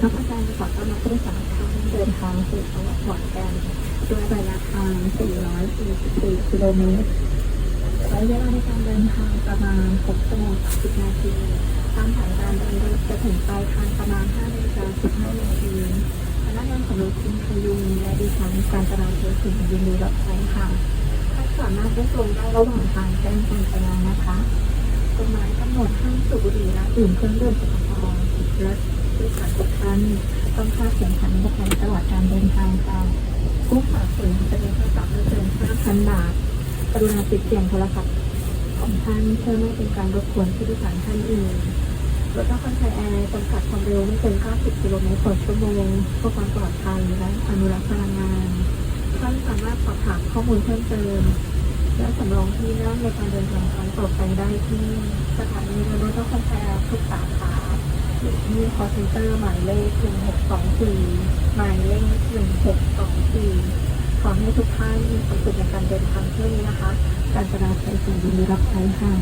นักอาจารย์ขอต้อนรับผู้โดยสารทุกท่านเดินทางสู่จังหวัดขอนแก่นด้วยระยะทาง 444 กิโลเมตรใช้เวลาในการเดินทางประมาณ 6 ชั่วโมง 30 นาที ตามแผนการเดินรถจะถึงปลายทางประมาณ 5 นาฬิกา 15 นาทีพนักงานของรถคุณพยุงและดิฉันการจราจรถึงยินดีรับใช้ค่ะท่านสามารถเลือกลงได้ระหว่างทางแจ้งเตือนไปแล้วนะคะกฎหมายกำหนดห้ามสูบบุหรี่และดื่มเครื่องดื่มแอลกอฮอล์และผู้ขับทุกท่าน ต้องคาดเข็มขัดนิรภัยตลอดการเดินทางค่ะผู้ฝ่าฝืนจะมีโทษปรับไม่เกิน5,000 บาท กรุณาปิดเสียงโทรศัพท์ของท่านเพื่อไม่เป็นการรบกวนผู้โดยสารท่านอื่นรถนครไทแอร์จำกัดความเร็วไม่เกิน 90 กิโลเมตรต่อชั่วโมงเพื่อความปลอดภัยและอนุรักษ์พลังงานท่านสามารถสอบถามข้อมูลเพิ่มเติม และสำรองที่นั่งในการเดินทางครั้งต่อไปได้ที่สถานีรือรถนครไทยทุกสาขาหรือ ที่ call center หมายเลข1624หมายเลข1624ขอให้ทุกท่านมีความสุขในการเดินทางเที่ยวนี้นะคะ การจราจรสิ่งดีรับใช้ค่ะ